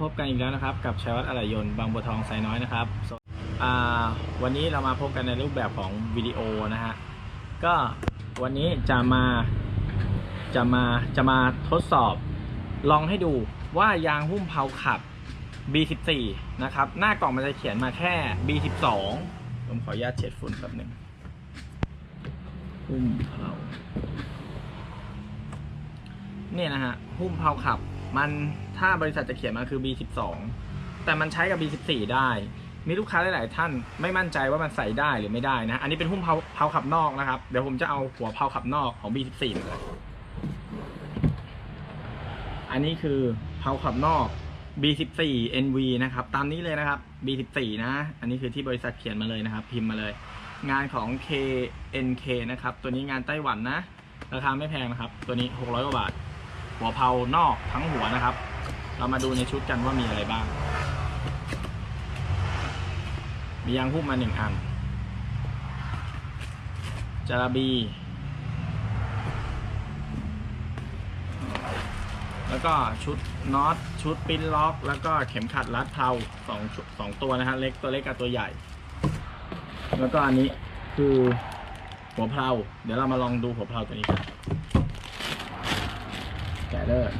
พบกันอีกแล้วนะครับ กับชัยวัฒน์อะไหล่ยนต์บางบัวทองไซน้อยนะครับวันนี้เรามาพบกันในรูปแบบของวิดีโอนะฮะก็วันนี้จะมาจะมาจะมาทดสอบ ลองให้ดูว่ายางหุ้มเพาขับ B14 นะครับ หน้ากล่องมันจะเขียนมาแค่ B12 ผมขออนุญาตเช็ดฝุ่นแป๊บหนึ่งหุ้มเพาเนี่ยนะฮะหุ้มเพาขับ มันถ้าบริษัทจะเขียนมาคือ B12 แต่มันใช้กับ B14 ได้ มีลูกค้าหลาย ๆ ท่านไม่มั่นใจว่ามันใส่ได้หรือไม่ได้นะ อันนี้เป็นหุ้มเพาเพาขับนอกนะครับ เดี๋ยวผมจะเอาหัวเพาขับนอกของ B14 มาเลยอันนี้คือเพาขับนอก B14 NV นะครับ ตามนี้เลยนะครับ B14 นะ อันนี้คือที่บริษัทเขียนมาเลยนะครับ พิมพ์มาเลย งานของ KNK นะครับ ตัวนี้งานไต้หวันนะ ราคาไม่แพงนะครับ ตัวนี้ 600 กว่าบาท หัวเพานอกทั้งหัวนะครับ เรามาดูในชุดกันว่ามีอะไรบ้าง มียางหุ้มมาหนึ่งอัน จาราบี แล้วก็ชุดน็อตชุดปิ้นล็อก แล้วก็เข็มขัดรัดเพลาสองสองตัวนะฮะเล็กตัวเล็กกับตัวใหญ่ แล้วก็อันนี้คือหัวเพลาเดี๋ยวเรามาลองดูหัวเพลาตัวนี้กัน เลย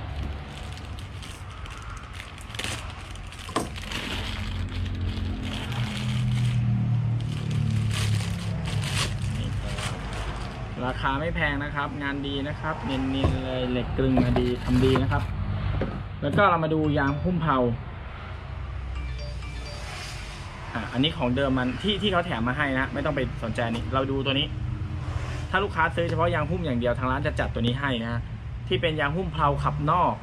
นี่ครับราคาไม่แพงนะครับ งานดีนะครับ เนียนๆเลยเหล็กกลึงมาดีทำดีนะครับ แล้วก็เรามาดูยางพุ่มเผาอะอันนี้ของเดิมมันที่ที่เขาแถมมาให้นะไม่ต้องไปสนใจนี่เราดูตัวนี้ ถ้าลูกค้าซื้อเฉพาะยางหุ้มอย่างเดียวทางร้านจะจัดตัวนี้ให้นะ ที่เป็นยางหุ้มเพลาขับนอก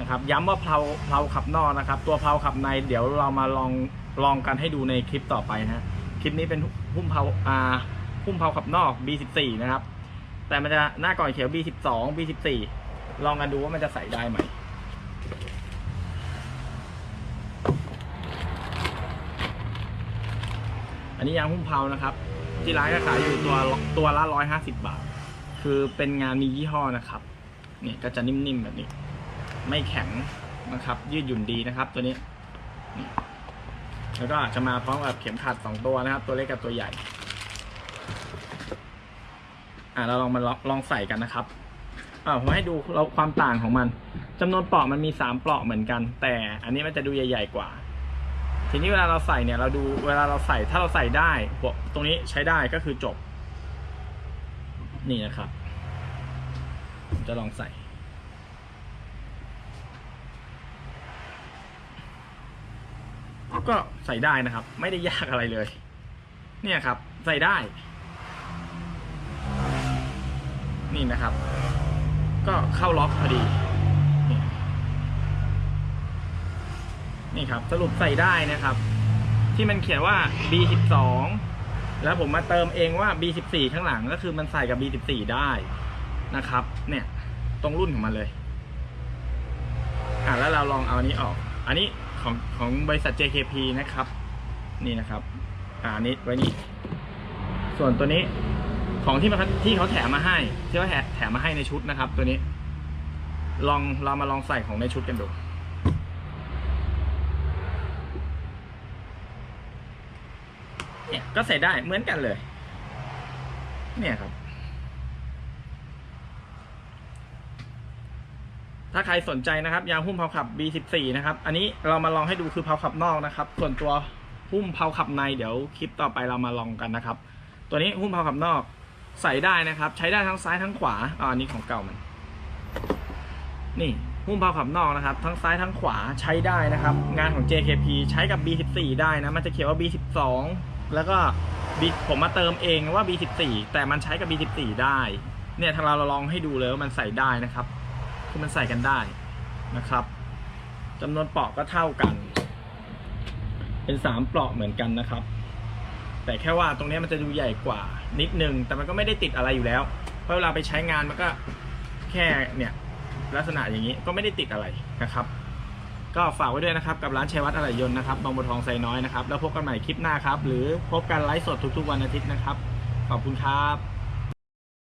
นะครับ ย้ำว่าเพลาเพลาขับนอกนะครับ ตัวเพลาขับในเดี๋ยวเรามาลองลองกันให้ดูในคลิปต่อไปนะคลิปนี้เป็นหุ้มเพลาอ่าหุ้มเพลาขับนอก B14 นะครับ แต่มันจะหน้าก่อนเขียว B12 B14 ลองกันดูว่ามันจะใส่ได้ไหมอันนี้ยางหุ้มเพลานะครับ ที่ร้านก็ขายอยู่ตัวตัวละร้อยห้าสิบบาท คือเป็นงานมียี่ห้อนะครับ เนี่ยก็จะนิ่มๆแบบนี้ ไม่แข็งนะครับ ยืดหยุ่นดีนะครับ ตัวนี้นแล้วก็จะมาพร้อมกับเข็มขัดสองตัวนะครับ ตัวเล็กกับตัวใหญ่ อ่าเราลองมาลองลองใส่กันนะครับอ่าผมให้ดูเราความต่างของมันจำนวนปลอกมันมีสามปลอกเหมือนกัน แต่อันนี้มันจะดูใหญ่ ๆกว่า ทีนี้เวลาเราใส่เนี่ย เราดูเวลาเราใส่ถ้าเราใส่ได้หัวตรงนี้ใช้ได้ก็คือจบ นี่นะครับ ผมจะลองใส่ก็ใส่ได้นะครับ ไม่ได้ยากอะไรเลย เนี่ยครับ ใส่ได้ นี่นะครับ ก็เข้าล็อกพอดี นี่ครับ สรุปใส่ได้นะครับ ที่มันเขียนว่า B12 แล้วผมมาเติมเองว่า B14 ข้างหลังก็คือมันใส่กับ B14 ได้ นะครับ เนี่ยตรงรุ่นของมันเลย อะแล้วเราลองเอาอันนี้ออก อันนี้ของของบริษัท JKP นะครับ นี่นะครับ อ่านี้ไว้นี่ ส่วนตัวนี้ของที่มันที่เขาแถมมาให้ที่เขาแถแถมมาให้ในชุดนะครับ ตัวนี้ ลองเรามาลองใส่ของในชุดกันดูเนี่ยก็ใส่ได้เหมือนกันเลย เนี่ยครับ ถ้าใครสนใจนะครับ ยางหุ้มเพาขับ B14 นะครับ อันนี้เรามาลองให้ดูคือเพาขับนอกนะครับ ส่วนตัวหุ้มเพาขับในเดี๋ยวคลิปต่อไปเรามาลองกันนะครับ ตัวนี้หุ้มเพาขับนอกใส่ได้นะครับ ใช้ได้ทั้งซ้ายทั้งขวาอ่าอันนี้ของเก่ามัน นี่หุ้มเพาขับนอกนะครับ ทั้งซ้ายทั้งขวาใช้ได้นะครับ งานของ JKP ใช้กับ B14 ได้นะมันจะเขียนว่า B12 แล้วก็ B ผมมาเติมเองว่า B14 แต่มันใช้กับ B14 ได้ เนี่ยทางเราเราลองให้ดูเลยว่ามันใส่ได้นะครับ คือมันใส่กันได้นะครับจำนวนปลอกก็เท่ากัน เป็นสามปลอกเหมือนกันนะครับ แต่แค่ว่าตรงนี้มันจะดูใหญ่กว่านิดนึง แต่มันก็ไม่ได้ติดอะไรอยู่แล้ว เพราะเวลาไปใช้งานมันก็แค่เนี่ยลักษณะอย่างนี้ก็ไม่ได้ติดอะไรนะครับ ก็ฝากไว้ด้วยนะครับกับร้านชัยวัฒน์อะไหล่ยนต์นะครับบางบัวทองไซน้อยนะครับแล้วพบกันใหม่คลิปหน้าครับ หรือพบกันไลฟ์สดทุกๆวันอาทิตย์นะครับ ขอบคุณครับ